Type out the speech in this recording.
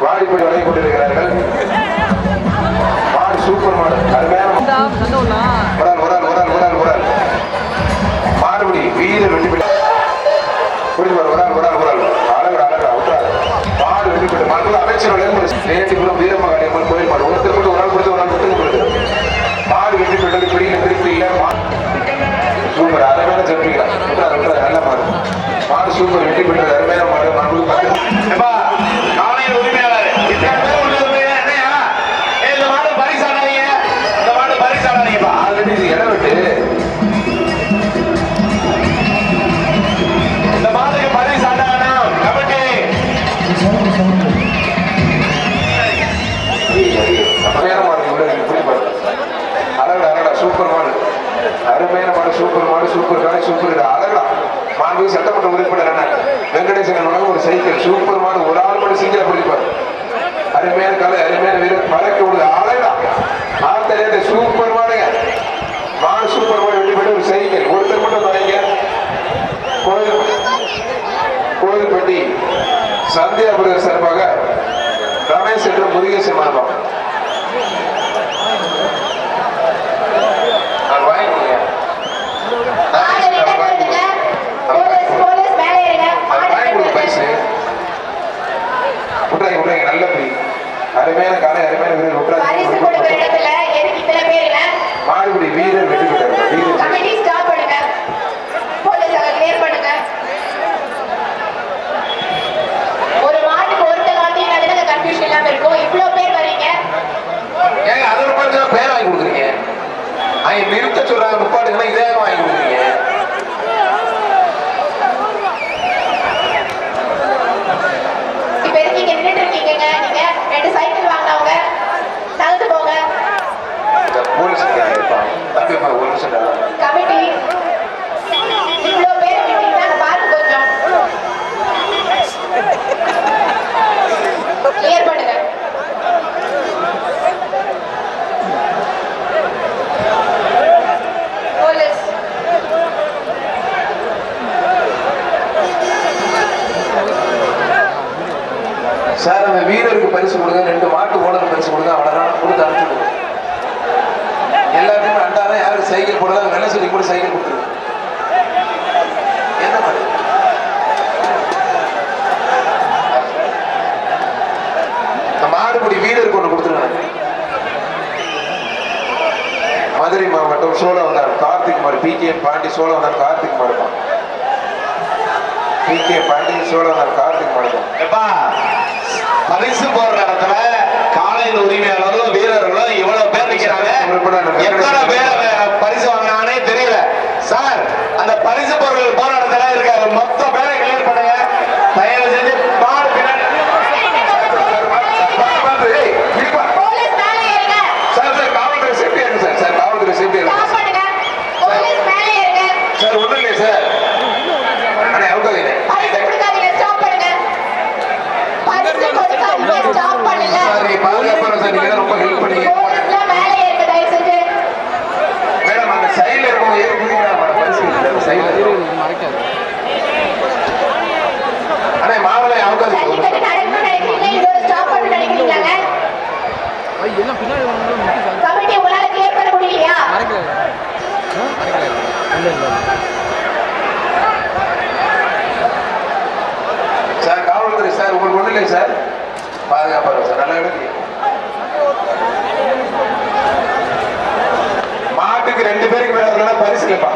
கோயில்படி வழங்கி கொண்டிருக்கிறார்கள். மாடு சூப்பர் மாடு அருமையான புரிஞ்சு பாரு. மாடு மாடு அமைச்சர் நேற்றுப்புறம் வீரமகாளி அம்மன் கோயில் மாடு ஒருத்தர் மட்டும் ஒரு கொடுத்து ஒரு ஆள் விட்டு கொடுத்து மாடு திருப்பி இல்ல. சூப்பர் அருமையான சூப்பர் மாடு சூப்பர் காலை சூப்பர் இது அழகா. மாண்பு சட்டமன்ற உறுப்பினர் என்ன வெங்கடேசன் உலகம் ஒரு சைக்கிள். சூப்பர் மாடு ஒரு ஆள் மட்டும் சிங்கிளா பிடிப்பார். அருமையான கலை அருமையான வீரர். பறக்க விடுது அழகா. ஆத்தரையாட்ட சூப்பர் மாடுங்க. மாடு சூப்பர் மாடு வெட்டி ஒரு சைக்கிள். ஒருத்தர் மட்டும் தலைங்க கோயில் கோயில்பட்டி. சந்தியாபுரம் சார்பாக அருமையான காலை அருமையான வீரர் பேருங்க? மாடுபிடி வீரர் வெற்றி பெற்றார் வீரர் கமிட்டி ஸ்டாப் பண்ணுங்க. போலீஸ் அதை clear பண்ணுங்க. ஒரு மாட்டுக்கு ஒருத்தர் வந்தீங்கன்னா தானே confusion இல்லாம இருக்கும். இவ்வளவு பேர் வாங்கி கொடுக்குறீங்க அவங்க நிறுத்த சொல்றாங்க முப்பாடுங்கன்னா இதே வாங்கி கொடுக்குறீங்க சார் அந்த வீரருக்கு பரிசு கொடுங்க ரெண்டு மாட்டு ஓனருக்கு பரிசு கொடுங்க அவ்வளோதான் கொடுத்து அனுப்பிச்சு எல்லாருக்குமே அண்டாதான் யாருக்கு சைக்கிள் போடுறாங்க வெள்ள சொல்லி கூட சைக்கிள் கொடுத்துருங்க. என்ன மாதிரி மாடுபிடி வீரருக்கு ஒன்று கொடுத்துருக்காங்க மதுரை மாவட்டம் சோழவந்தான் கார்த்திக் குமார் பி கே பாண்டி சோழவந்தான் கார்த்திக் மாடுப்பான் பி கே பாண்டி சோழவந்தான் கார்த்திக் மாடுப்பான் எப்பா, பரிசு போடுற இடத்துல காலையில் உரிமையாளர்களும் வீரர்களும் இவ்வளவு பேர் நிக்கிறாங்க. எத்தனை பேர் ரெண்டு பேருக்கு மேல வரலன்னா பரிசு இல்லப்பா.